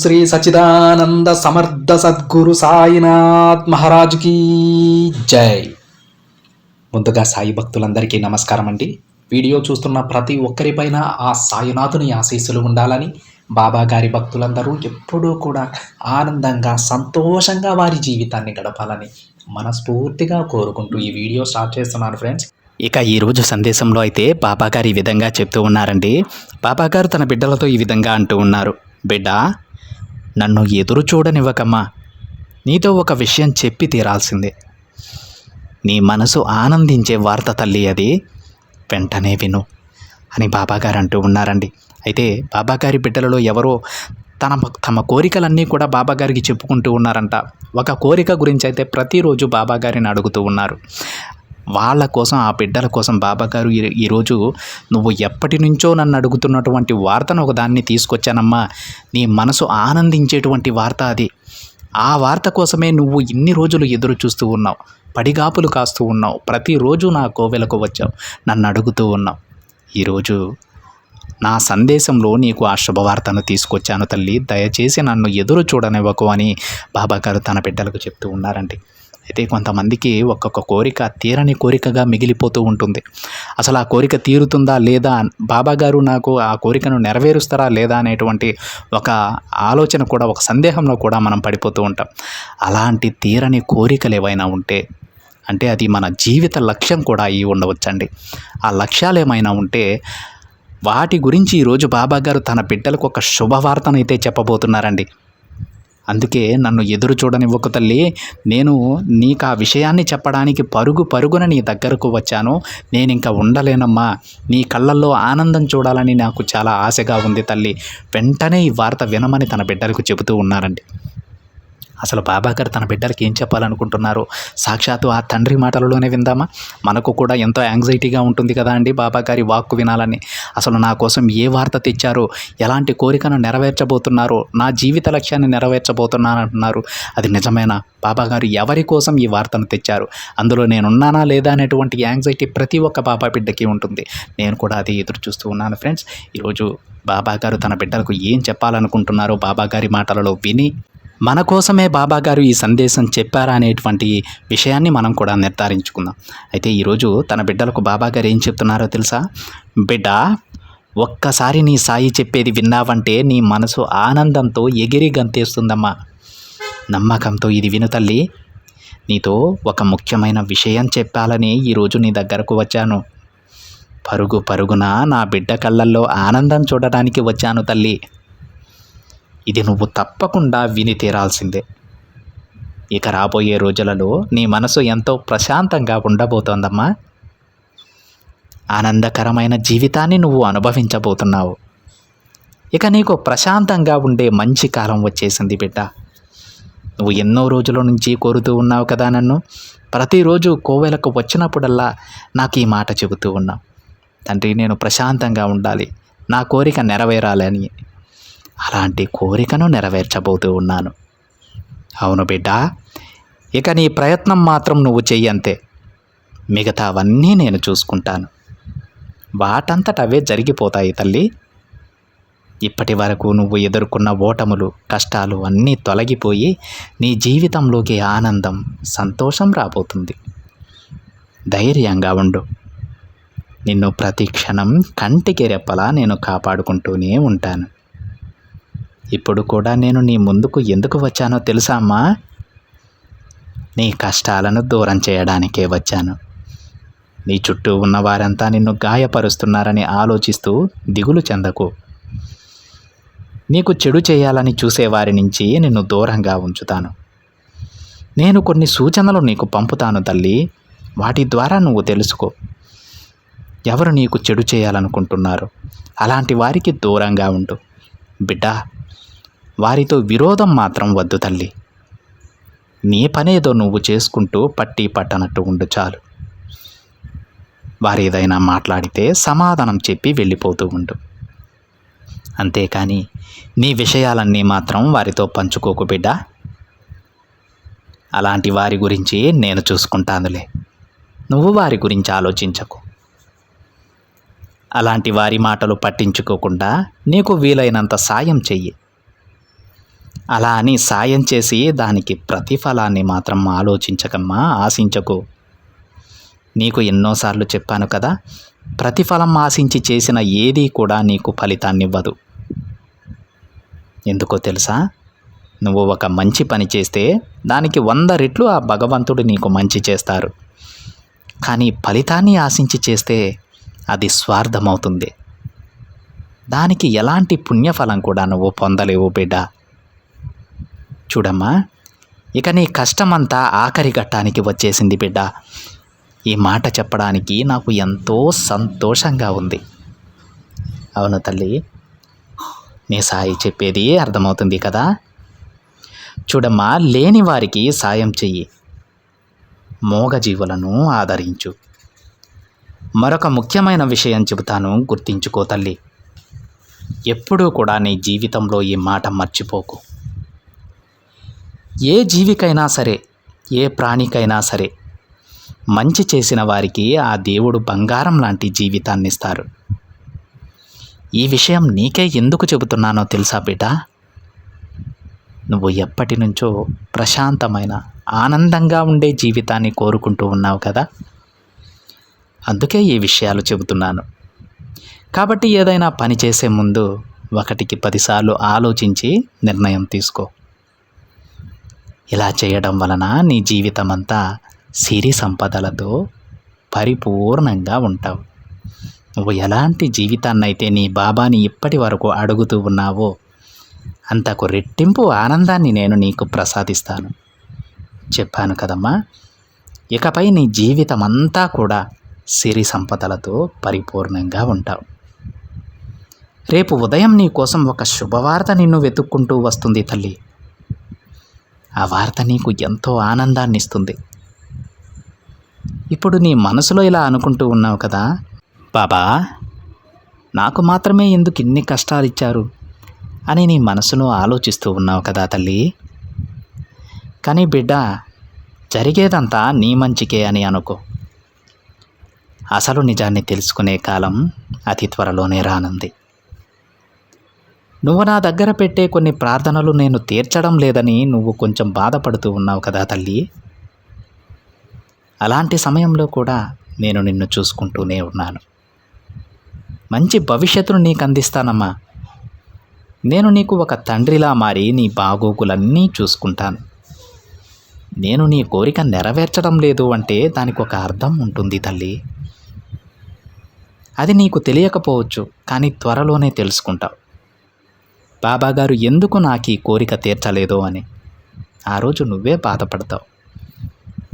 శ్రీ సచిదానంద సమర్థ సద్గురు సాయినాథ్ మహారాజుకి జై. ముందుగా సాయి భక్తులందరికీ నమస్కారం అండి. వీడియో చూస్తున్న ప్రతి ఒక్కరిపైన ఆ సాయినాథుని ఆశీస్సులు ఉండాలని బాబా గారి భక్తులందరూ ఎప్పుడూ కూడా ఆనందంగా సంతోషంగా వారి జీవితాన్ని గడపాలని మనస్ఫూర్తిగా కోరుకుంటూ ఈ వీడియో స్టార్ట్ చేస్తున్నాను ఫ్రెండ్స్. ఇక ఈరోజు సందేశంలో అయితే బాబాగారు ఈ విధంగా చెప్తూ ఉన్నారండి. బాబాగారు తన బిడ్డలతో ఈ విధంగా అంటూ ఉన్నారు. బిడ్డ నన్ను ఎదురు చూడనివ్వకమ్మా. నీతో ఒక విషయం చెప్పి తీరాల్సిందే. నీ మనసు ఆనందించే వార్త తల్లి అది. వెంటనే విను అని బాబాగారు అంటూ ఉన్నారండి. అయితే బాబాగారి బిడ్డలలో ఎవరో తన తమ కోరికలన్నీ కూడా బాబాగారికి చెప్పుకుంటూ ఉన్నారంట. ఒక కోరిక గురించి అయితే ప్రతిరోజు బాబాగారిని అడుగుతూ ఉన్నారు. వాళ్ళ కోసం ఆ బిడ్డల కోసం బాబాగారు ఈ- ఈరోజు నువ్వు ఎప్పటి నుంచో నన్ను అడుగుతున్నటువంటి వార్తను ఒక దాన్ని తీసుకొచ్చానమ్మా. నీ మనసు ఆనందించేటువంటి వార్త అది. ఆ వార్త కోసమే నువ్వు ఇన్ని రోజులు ఎదురు చూస్తూ ఉన్నావు. పడిగాపులు కాస్తూ ఉన్నావు. ప్రతిరోజు నా కోవెలకు వచ్చావు. నన్ను అడుగుతూ ఉన్నావు. ఈరోజు నా సందేశంలో నీకు ఆ శుభవార్తను తీసుకొచ్చాను తల్లి. దయచేసి నన్ను ఎదురు చూడనివ్వకు అని బాబాగారు తన బిడ్డలకు చెప్తూ ఉన్నారండి. అయితే కొంతమందికి ఒక్కొక్క కోరిక తీరని కోరికగా మిగిలిపోతూ ఉంటుంది. అసలు ఆ కోరిక తీరుతుందా లేదా? బాబాగారు నాకు ఆ కోరికను నెరవేరుస్తారా లేదా అనేటువంటి ఒక ఆలోచన కూడా ఒక సందేహంలో కూడా మనం పడిపోతూ ఉంటాం. అలాంటి తీరని కోరికలు ఏవైనా ఉంటే అంటే అది మన జీవిత లక్ష్యం కూడా అయి ఉండవచ్చండి. ఆ లక్ష్యాలు ఏమైనా ఉంటే వాటి గురించి ఈరోజు బాబాగారు తన బిడ్డలకు ఒక శుభవార్తనైతే చెప్పబోతున్నారండి. అందుకే నన్ను ఎదురు చూడనివ్వకు తల్లి. నేను నీకు ఆ విషయాన్ని చెప్పడానికి పరుగు పరుగున నీ దగ్గరకు వచ్చాను. నేను ఇంకా ఉండలేనమ్మా. నీ కళ్ళల్లో ఆనందం చూడాలని నాకు చాలా ఆశగా ఉంది తల్లి. వెంటనే ఈ వార్త వినమని తన బిడ్డలకు చెబుతూ ఉన్నారండి. అసలు బాబాగారు తన బిడ్డలకి ఏం చెప్పాలనుకుంటున్నారు? సాక్షాత్తు ఆ తండ్రి మాటలలోనే విందామా? మనకు కూడా ఎంతో యాంగ్జైటీగా ఉంటుంది కదా అండి బాబాగారి వాక్కు వినాలని. అసలు నా కోసం ఏ వార్త తెచ్చారో? ఎలాంటి కోరికను నెరవేర్చబోతున్నారో? నా జీవిత లక్ష్యాన్ని నెరవేర్చబోతున్నానంటున్నారు. అది నిజమేనా? బాబాగారు ఎవరి కోసం ఈ వార్తను తెచ్చారు? అందులో నేనున్నానా లేదా అనేటువంటి యాంగ్జైటీ ప్రతి ఒక్క బాబా బిడ్డకి ఉంటుంది. నేను కూడా అది ఎదురు చూస్తూ ఉన్నాను ఫ్రెండ్స్. ఈరోజు బాబాగారు తన బిడ్డలకు ఏం చెప్పాలనుకుంటున్నారో బాబాగారి మాటలలో విని మన కోసమే బాబాగారు ఈ సందేశం చెప్పారా అనేటువంటి విషయాన్ని మనం కూడా నిర్ధారించుకుందాం. అయితే ఈరోజు తన బిడ్డలకు బాబాగారు ఏం చెప్తున్నారో తెలుసా? బిడ్డ ఒక్కసారి నీ సాయి చెప్పేది విన్నావంటే నీ మనసు ఆనందంతో ఎగిరి గంతేస్తుందమ్మా. నమ్మకంతో ఇది విను తల్లి. నీతో ఒక ముఖ్యమైన విషయం చెప్పాలని ఈరోజు నీ దగ్గరకు వచ్చాను. పరుగు పరుగున నా బిడ్డ కళ్ళల్లో ఆనందం చూడడానికి వచ్చాను తల్లి. ఇది నువ్వు తప్పకుండా విని తీరాల్సిందే. ఇక రాబోయే రోజులలో నీ మనసు ఎంతో ప్రశాంతంగా ఉండబోతోందమ్మా. ఆనందకరమైన జీవితాన్ని నువ్వు అనుభవించబోతున్నావు. ఇక నీకు ప్రశాంతంగా ఉండే మంచి కాలం వచ్చేసింది బిడ్డ. నువ్వు ఎన్నో రోజుల నుంచి కోరుతూ ఉన్నావు కదా నన్ను. ప్రతిరోజు కోవెలకు వచ్చినప్పుడల్లా నాకు ఈ మాట చెబుతూ ఉన్నావు. తండ్రి నేను ప్రశాంతంగా ఉండాలి. నా కోరిక నెరవేరాలని అలాంటి కోరికను నెరవేర్చబోతూ ఉన్నాను. అవును బిడ్డ ఇక నీ ప్రయత్నం మాత్రం నువ్వు చెయ్యంతే మిగతావన్నీ నేను చూసుకుంటాను. వాటంతట అవే జరిగిపోతాయి తల్లి. ఇప్పటి వరకు నువ్వు ఎదుర్కొన్న ఓటములు కష్టాలు అన్నీ తొలగిపోయి నీ జీవితంలోకి ఆనందం సంతోషం రాబోతుంది. ధైర్యంగా ఉండు. నిన్ను ప్రతి క్షణం కంటికి రెప్పలా నేను కాపాడుకుంటూనే ఉంటాను. ఇప్పుడు కూడా నేను నీ ముందుకు ఎందుకు వచ్చానో తెలుసా అమ్మా? నీ కష్టాలను దూరం చేయడానికే వచ్చాను. నీ చుట్టూ ఉన్న వారంతా నిన్ను గాయపరుస్తున్నారని ఆలోచిస్తూ దిగులు చెందకు. నీకు చెడు చేయాలని చూసేవారి నుంచి నిన్ను దూరంగా ఉంచుతాను. నేను కొన్ని సూచనలు నీకు పంపుతాను తల్లి. వాటి ద్వారా నువ్వు తెలుసుకో. ఎవరు నీకు చెడు చేయాలనుకుంటున్నారు? అలాంటి వారికి దూరంగా ఉండు. బిడ్డ వారితో విరోధం మాత్రం వద్దు తల్లి. నీ పనేదో నువ్వు చేసుకుంటూ పట్టి పట్టనట్టు ఉండు చాలు. వారు ఏదైనా మాట్లాడితే సమాధానం చెప్పి వెళ్ళిపోతూ ఉండు. అంతేకాని నీ విషయాలన్నీ మాత్రం వారితో పంచుకోకు బిడ్డ. అలాంటి వారి గురించి నేను చూసుకుంటానులే. నువ్వు వారి గురించి ఆలోచించకు. అలాంటి వారి మాటలు పట్టించుకోకుండా నీకు వీలైనంత సాయం చెయ్యి. అలా అని సాయం చేసి దానికి ప్రతిఫలాన్ని మాత్రం ఆలోచించకమ్మా ఆశించకు. నీకు ఎన్నోసార్లు చెప్పాను కదా ప్రతిఫలం ఆశించి చేసిన ఏదీ కూడా నీకు ఫలితాన్నివ్వదు. ఎందుకో తెలుసా? నువ్వు ఒక మంచి పని చేస్తే దానికి వంద రెట్లు ఆ భగవంతుడు నీకు మంచి చేస్తారు. కానీ ఫలితాన్ని ఆశించి చేస్తే అది స్వార్థమవుతుంది. దానికి ఎలాంటి పుణ్యఫలం కూడా నువ్వు పొందలేవు బిడ్డ. చూడమ్మా. ఇక నీ కష్టమంతా ఆఖరి ఘట్టానికి వచ్చేసింది బిడ్డ. ఈ మాట చెప్పడానికి నాకు ఎంతో సంతోషంగా ఉంది. అవును తల్లి నీ సాయి చెప్పేది అర్థమవుతుంది కదా? చూడమ్మా లేని వారికి సాయం చెయ్యి. మోగజీవులను ఆదరించు. మరొక ముఖ్యమైన విషయం చెబుతాను గుర్తించుకో తల్లి. ఎప్పుడూ కూడా నీ జీవితంలో ఈ మాట మర్చిపోకు. ఏ జీవికైనా సరే ఏ ప్రాణికైనా సరే మంచి చేసిన వారికి ఆ దేవుడు బంగారం లాంటి జీవితాన్ని ఇస్తారు ఈ విషయం నీకే ఎందుకు చెబుతున్నానో తెలుసా బిడ్డ? నువ్వు ఎప్పటి నుంచో ప్రశాంతమైన ఆనందంగా ఉండే జీవితాన్ని కోరుకుంటూ ఉన్నావు కదా? అందుకే ఈ విషయాలు చెబుతున్నాను. కాబట్టి ఏదైనా పని చేసే ముందు ఒకటికి పదిసార్లు ఆలోచించి నిర్ణయం తీసుకో. ఇలా చేయడం వలన నీ జీవితం అంతా సిరి సంపదలతో పరిపూర్ణంగా ఉంటావు. నువ్వు ఎలాంటి జీవితాన్నైతే నీ బాబాని ఇప్పటి వరకు అడుగుతూ ఉన్నావో అంతకు రెట్టింపు ఆనందాన్ని నేను నీకు ప్రసాదిస్తాను. చెప్పాను కదమ్మా ఇకపై నీ జీవితం అంతా కూడా సిరి సంపదలతో పరిపూర్ణంగా ఉంటావు. రేపు ఉదయం నీ కోసం ఒక శుభవార్త నిన్ను వెతుక్కుంటూ వస్తుంది తల్లి. ఆ వార్త నీకు ఎంతో ఆనందాన్ని ఇస్తుంది ఇప్పుడు నీ మనసులో ఇలా అనుకుంటూ ఉన్నావు కదా బాబా నాకు మాత్రమే ఎందుకు ఇన్ని కష్టాలు ఇచ్చారు అని నీ మనసులో ఆలోచిస్తూ ఉన్నావు కదా తల్లి. కానీ బిడ్డ జరిగేదంతా నీ మంచికే అని అనుకో. అసలు నిజాన్ని తెలుసుకునే కాలం అతి త్వరలోనే రానుంది. నువ్వు నా దగ్గర పెట్టే కొన్ని ప్రార్థనలు నేను తీర్చడం లేదని నువ్వు కొంచెం బాధపడుతూ ఉన్నావు కదా తల్లి. అలాంటి సమయంలో కూడా నేను నిన్ను చూసుకుంటూనే ఉన్నాను. మంచి భవిష్యత్తును నీకు అందిస్తానమ్మా. నేను నీకు ఒక తండ్రిలా మారి నీ బాగోగులన్నీ చూసుకుంటాను. నేను నీ కోరిక నెరవేర్చడం లేదు అంటే దానికి ఒక అర్థం ఉంటుంది తల్లి. అది నీకు తెలియకపోవచ్చు కానీ త్వరలోనే తెలుసుకుంటావు. బాబాగారు ఎందుకు నాకు ఈ కోరిక తీర్చలేదు అని. ఆ రోజు నువ్వే బాధపడతావు.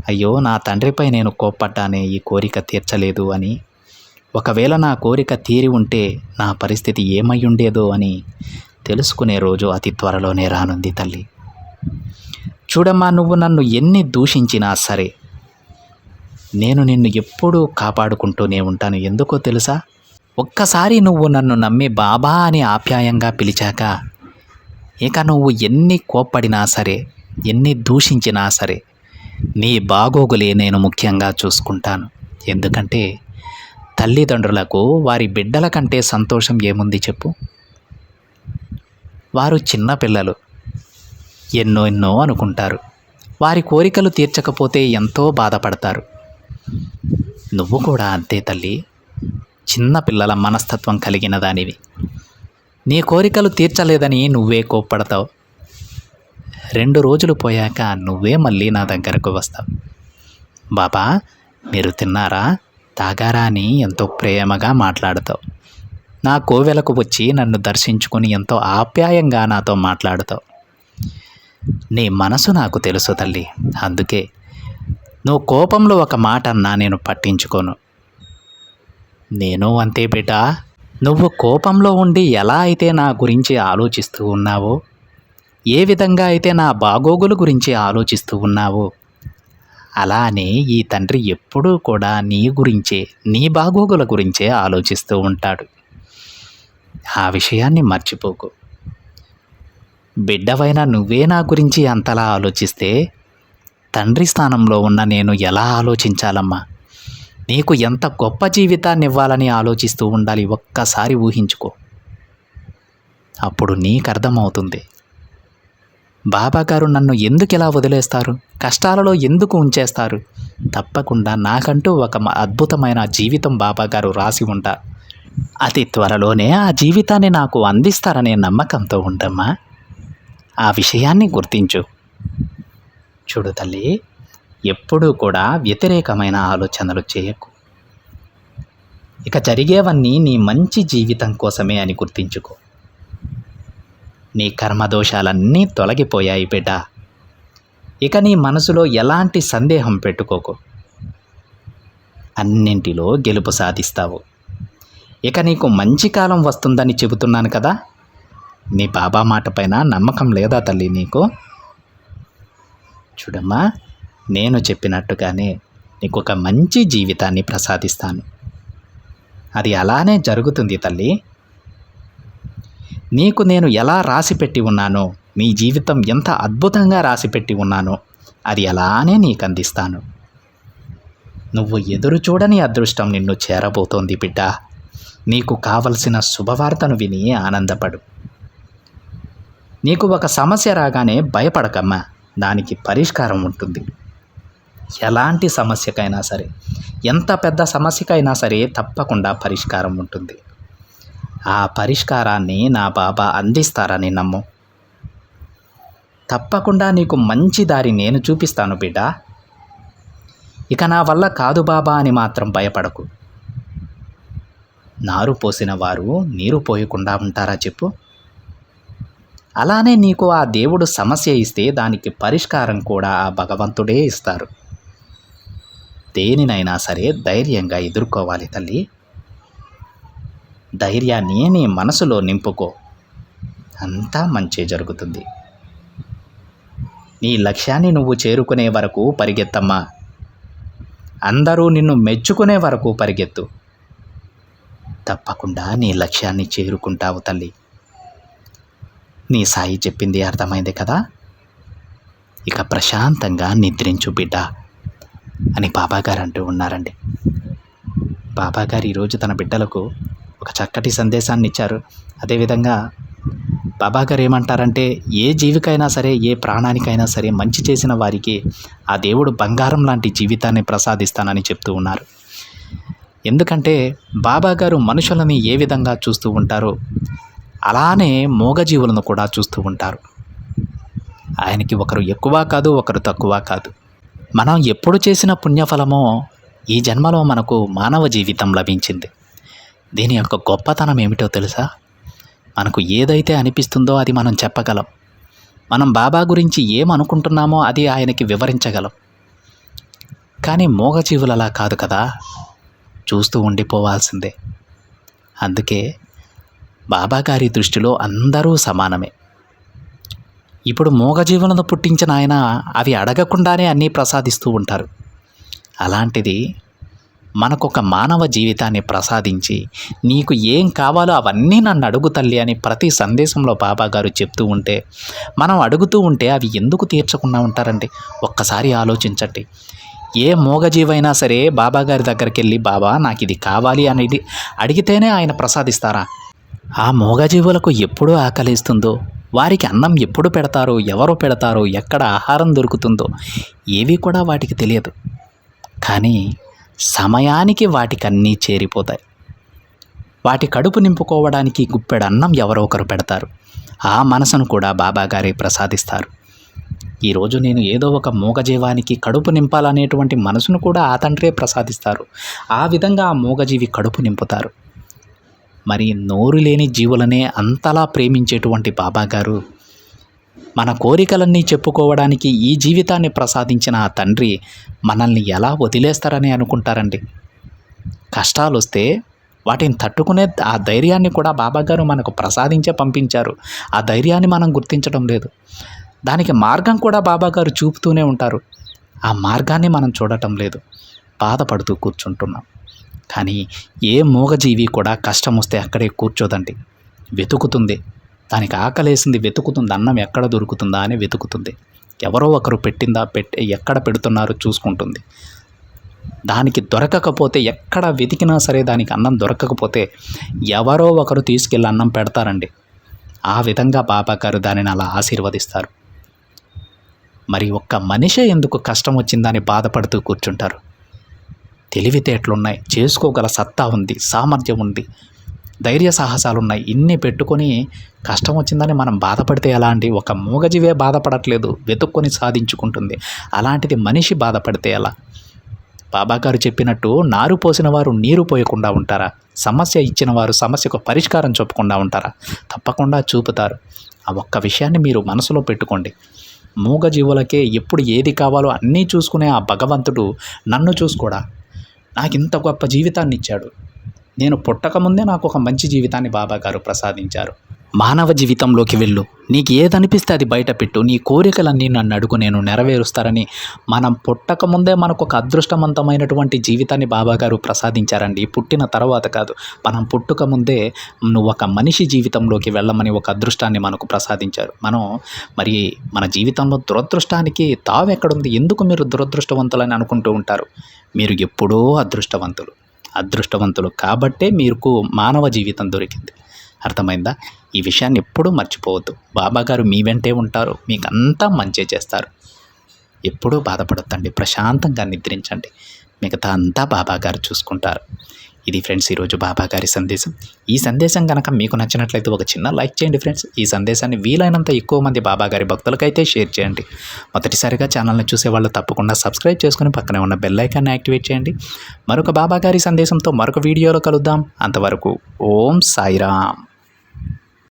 అయ్యో నా తండ్రిపై నేను కోప్పడ్డానే ఈ కోరిక తీర్చలేదు అని. ఒకవేళ నా కోరిక తీరి ఉంటే నా పరిస్థితి ఏమై ఉండేదో అని తెలుసుకునే రోజు అతి త్వరలోనే రానుంది తల్లి. చూడమ్మా నువ్వు నన్ను ఎన్ని దూషించినా సరే. నేను నిన్ను ఎప్పుడూ కాపాడుకుంటూనే ఉంటాను. ఎందుకో తెలుసా? ఒక్కసారి నువ్వు నన్ను నమ్మి బాబా అని ఆప్యాయంగా పిలిచాక ఇక నువ్వు ఎన్ని కోప్పడినా సరే ఎన్ని దూషించినా సరే నీ బాగోగులే నేను ముఖ్యంగా చూసుకుంటాను. ఎందుకంటే తల్లిదండ్రులకు వారి బిడ్డల కంటే సంతోషం ఏముంది చెప్పు? వారు చిన్నపిల్లలు ఎన్నో ఎన్నో అనుకుంటారు. వారి కోరికలు తీర్చకపోతే ఎంతో బాధపడతారు. నువ్వు కూడా అంతే తల్లి. చిన్నపిల్లల మనస్తత్వం కలిగిన దానివి. నీ కోరికలు తీర్చలేదని నువ్వే కోప్పడతావు. రెండు రోజులు పోయాక నువ్వే మళ్ళీ నా దగ్గరకు వస్తావు. బాబా మీరు తిన్నారా? తాగారా అని ఎంతో ప్రేమగా మాట్లాడతావు. నా కోవెలకు వచ్చి నన్ను దర్శించుకుని ఎంతో ఆప్యాయంగా నాతో మాట్లాడుతావు. నీ మనసు నాకు తెలుసు తల్లి అందుకే నువ్వు కోపంలో ఒక మాట అన్నా నేను పట్టించుకోను. నేను అంతే బిడ్డ నువ్వు కోపంలో ఉండి ఎలా అయితే నా గురించి ఆలోచిస్తూ ఉన్నావో ఏ విధంగా అయితే నా బాగోగుల గురించి ఆలోచిస్తూ ఉన్నావో అలానే ఈ తండ్రి ఎప్పుడూ కూడా నీ గురించే నీ బాగోగుల గురించే ఆలోచిస్తూ ఉంటాడు. ఆ విషయాన్ని మర్చిపోకు. బిడ్డవైన నువ్వే నా గురించి అంతలా ఆలోచిస్తే తండ్రి స్థానంలో ఉన్న నేను ఎలా ఆలోచించాలమ్మా? నీకు ఎంత గొప్ప జీవితాన్ని ఇవ్వాలని ఆలోచిస్తూ ఉండాలి ఒక్కసారి ఊహించుకో. అప్పుడు నీకు అర్థమవుతుంది. బాబా గారు నన్ను ఎందుకు ఇలా వదిలేస్తారు? కష్టాలలో ఎందుకు ఉంచేస్తారు? తప్పకుండా నాకంటూ ఒక అద్భుతమైన జీవితం బాబా గారు రాసి ఉంటారు అతి త్వరలోనే ఆ జీవితాన్ని నాకు అందిస్తారనే నమ్మకంతో ఉండమ్మా. ఆ విషయాన్ని గుర్తించు. చూడు తల్లి ఎప్పుడూ కూడా వ్యతిరేకమైన ఆలోచనలు చేయకు. ఇక జరిగేవన్నీ నీ మంచి జీవితం కోసమే అని గుర్తించుకో. నీ కర్మదోషాలన్నీ తొలగిపోయాయి బిడ్డ. ఇక నీ మనసులో ఎలాంటి సందేహం పెట్టుకోకు. అన్నింటిలో గెలుపు సాధిస్తావు. ఇక నీకు మంచి కాలం వస్తుందని చెబుతున్నాను కదా? నీ బాబా మాట పైన నమ్మకం లేదా తల్లి నీకు? చూడమ్మా నేను చెప్పినట్టుగానే నీకు ఒక మంచి జీవితాన్ని ప్రసాదిస్తాను. అది అలానే జరుగుతుంది తల్లి. నీకు నేను ఎలా రాసిపెట్టి ఉన్నానో నీ జీవితం ఎంత అద్భుతంగా రాసిపెట్టి ఉన్నానో అది అలానే నీకు అందిస్తాను. నువ్వు ఎదురు చూడని అదృష్టం నిన్ను చేరబోతోంది బిడ్డ. నీకు కావలసిన శుభవార్తను విని ఆనందపడు. నీకు ఒక సమస్య రాగానే భయపడకమ్మా. దానికి పరిష్కారం ఉంటుంది. ఎలాంటి సమస్యకైనా సరే ఎంత పెద్ద సమస్యకైనా సరే తప్పకుండా పరిష్కారం ఉంటుంది. ఆ పరిష్కారాన్ని నా బాబా అందిస్తారని నమ్ము. తప్పకుండా నీకు మంచి దారి నేను చూపిస్తాను బిడ్డ. ఇక నా వల్ల కాదు బాబా అని మాత్రం భయపడకు. నారు పోసిన వారు నీరు పోయకుండా ఉంటారా చెప్పు. అలానే నీకు ఆ దేవుడు సమస్య ఇస్తే దానికి పరిష్కారం కూడా ఆ భగవంతుడే ఇస్తారు. దేనినైనా సరే ధైర్యంగా ఎదుర్కోవాలి తల్లి. ధైర్యాన్ని నీ మనసులో నింపుకో. అంతా మంచి జరుగుతుంది. నీ లక్ష్యాన్ని నువ్వు చేరుకునే వరకు పరిగెత్తమ్మా. అందరూ నిన్ను మెచ్చుకునే వరకు పరిగెత్తు. తప్పకుండా నీ లక్ష్యాన్ని చేరుకుంటావు తల్లి. నీ సాయి చెప్పింది అర్థమైంది కదా? ఇక ప్రశాంతంగా నిద్రించు బిడ్డ. అని బాబాగారు అంటూ ఉన్నారండి. బాబాగారు ఈరోజు తన బిడ్డలకు ఒక చక్కటి సందేశాన్ని ఇచ్చారు అదేవిధంగా బాబాగారు ఏమంటారంటే ఏ జీవికైనా సరే ఏ ప్రాణానికైనా సరే మంచి చేసిన వారికి ఆ దేవుడు బంగారం లాంటి జీవితాన్ని ప్రసాదిస్తానని చెప్తూ ఉన్నారు. ఎందుకంటే బాబాగారు మనుషులని ఏ విధంగా చూస్తూ ఉంటారో అలానే మూగజీవులను కూడా చూస్తూ ఉంటారు. ఆయనకి ఒకరు ఎక్కువ కాదు ఒకరు తక్కువ కాదు. మనం ఎప్పుడు చేసిన పుణ్యఫలమో ఈ జన్మలో మనకు మానవ జీవితం లభించింది. దీని యొక్క గొప్పతనం ఏమిటో తెలుసా? మనకు ఏదైతే అనిపిస్తుందో అది మనం చెప్పగలం. మనం బాబా గురించి ఏమనుకుంటున్నామో అది ఆయనకి వివరించగలం. కానీ మూగజీవులలా కాదు కదా? చూస్తూ ఉండిపోవాల్సిందే. అందుకే బాబా గారి దృష్టిలో అందరూ సమానమే. ఇప్పుడు మూగజీవులను పుట్టించిన ఆయన అవి అడగకుండానే అన్నీ ప్రసాదిస్తూ ఉంటారు. అలాంటిది మనకొక మానవ జీవితాన్ని ప్రసాదించి నీకు ఏం కావాలో అవన్నీ నన్ను అడుగు తల్లి అని ప్రతి సందేశంలో బాబాగారు చెప్తూ ఉంటే మనం అడుగుతూ ఉంటే అవి ఎందుకు తీర్చకుండా ఉంటారండి? ఒక్కసారి ఆలోచించండి. ఏ మూగజీవైనా సరే బాబాగారి దగ్గరికి వెళ్ళి బాబా నాకు ఇది కావాలి అనేది అడిగితేనే ఆయన ప్రసాదిస్తారా? ఆ మూగజీవులకు ఎప్పుడు ఆకలిస్తుందో? వారికి అన్నం ఎప్పుడు పెడతారో ఎవరు పెడతారో ఎక్కడ ఆహారం దొరుకుతుందో ఏవి కూడా వాటికి తెలియదు. కానీ సమయానికి వాటికన్నీ చేరిపోతాయి. వాటి కడుపు నింపుకోవడానికి గుప్పెడు అన్నం ఎవరో ఒకరు పెడతారు. ఆ మనసును కూడా బాబాగారే ప్రసాదిస్తారు. ఈరోజు నేను ఏదో ఒక మూగజీవానికి కడుపు నింపాలనేటువంటి మనసును కూడా ఆ తండ్రే ప్రసాదిస్తారు. ఆ విధంగా ఆ మూగజీవి కడుపు నింపుతారు. మరి నోరు లేని జీవులనే అంతలా ప్రేమించేటువంటి బాబాగారు మన కోరికలన్నీ చెప్పుకోవడానికి ఈ జీవితాన్ని ప్రసాదించిన ఆ తండ్రి మనల్ని ఎలా వదిలేస్తారని అనుకుంటారండి. కష్టాలు వస్తే వాటిని తట్టుకునే ఆ ధైర్యాన్ని కూడా బాబాగారు మనకు ప్రసాదించే పంపించారు. ఆ ధైర్యాన్ని మనం గుర్తించడం లేదు. దానికి మార్గం కూడా బాబాగారు చూపుతూనే ఉంటారు. ఆ మార్గాన్ని మనం చూడటం లేదు. బాధపడుతూ కూర్చుంటున్నాం. కానీ ఏ మూగజీవి కూడా కష్టం వస్తే అక్కడే కూర్చోదండి. వెతుకుతుంది. దానికి ఆకలేసింది వెతుకుతుంది. అన్నం ఎక్కడ దొరుకుతుందా అని వెతుకుతుంది. ఎవరో ఒకరు పెట్టిందా పెట్టి ఎక్కడ పెడుతున్నారో చూసుకుంటుంది. దానికి దొరకకపోతే ఎక్కడ వెతికినా సరే దానికి అన్నం దొరకకపోతే ఎవరో ఒకరు తీసుకెళ్ళి అన్నం పెడతారండి. ఆ విధంగా బాబా గారు దానిని అలా ఆశీర్వదిస్తారు. మరి ఒక్క మనిషే ఎందుకు కష్టం వచ్చిందని బాధపడుతూ కూర్చుంటారు? తెలివితేటలున్నాయి. చేసుకోగల సత్తా ఉంది సామర్థ్యం ఉంది ధైర్య సాహసాలు ఉన్నాయి ఇన్ని పెట్టుకొని కష్టం వచ్చిందని మనం బాధపడితే ఎలా అండి? ఒక మూగజీవే బాధపడట్లేదు వెతుక్కొని సాధించుకుంటుంది. అలాంటిది మనిషి బాధపడితే ఎలా? బాబాగారు చెప్పినట్టు నారు పోసిన వారు నీరు పోయకుండా ఉంటారా? సమస్య ఇచ్చిన వారు సమస్యకు పరిష్కారం చూపకుండా ఉంటారా? తప్పకుండా చూపుతారు. ఆ ఒక్క విషయాన్ని మీరు మనసులో పెట్టుకోండి. మూగజీవులకే ఎప్పుడు ఏది కావాలో అన్నీ చూసుకునే ఆ భగవంతుడు నన్ను చూసుకోడా? నాకు ఇంత గొప్ప జీవితాన్ని ఇచ్చాడు నేను పుట్టకముందే నాకు ఒక మంచి జీవితాన్ని బాబాగారు ప్రసాదించారు. మానవ జీవితంలోకి వెళ్ళు. నీకు ఏదనిపిస్తే అది బయట పెట్టు. నీ కోరికలన్నీ నన్ను అడుగు. నేను నెరవేరుస్తారని మనం పుట్టక ముందే మనకు ఒక అదృష్టవంతమైనటువంటి జీవితాన్ని బాబాగారు ప్రసాదించారండి. పుట్టిన తర్వాత కాదు. మనం పుట్టుక ముందే నువ్వు ఒక మనిషి జీవితంలోకి వెళ్ళమని ఒక అదృష్టాన్ని మనకు ప్రసాదించారు. మనం మరి మన జీవితంలో దురదృష్టానికి తావు ఎక్కడుంది ఎందుకు మీరు దురదృష్టవంతులని అనుకుంటూ ఉంటారు? మీరు ఎప్పుడో అదృష్టవంతులు. అదృష్టవంతులు. కాబట్టే మీకు మానవ జీవితం దొరికింది. అర్థమైందా? ఈ విషయాన్ని ఎప్పుడూ మర్చిపోవద్దు. బాబాగారు మీ వెంటే ఉంటారు. మీకు అంతా మంచి చేస్తారు. ఎప్పుడూ బాధపడొద్దండి. ప్రశాంతంగా నిద్రించండి. మిగతా అంతా బాబాగారు చూసుకుంటారు. ఇది ఫ్రెండ్స్ ఈరోజు బాబాగారి సందేశం. ఈ సందేశం కనుక మీకు నచ్చినట్లయితే ఒక చిన్న లైక్ చేయండి ఫ్రెండ్స్. ఈ సందేశాన్ని వీలైనంత ఎక్కువ మంది బాబా గారి భక్తులకైతే షేర్ చేయండి. మొదటిసారిగా ఛానల్ని చూసే వాళ్ళు తప్పకుండా సబ్స్క్రైబ్ చేసుకుని పక్కనే ఉన్న బెల్ ఐకాన్ని యాక్టివేట్ చేయండి. మరొక బాబా గారి సందేశంతో మరొక వీడియోలో కలుద్దాం. అంతవరకు ఓం సాయిరామ్.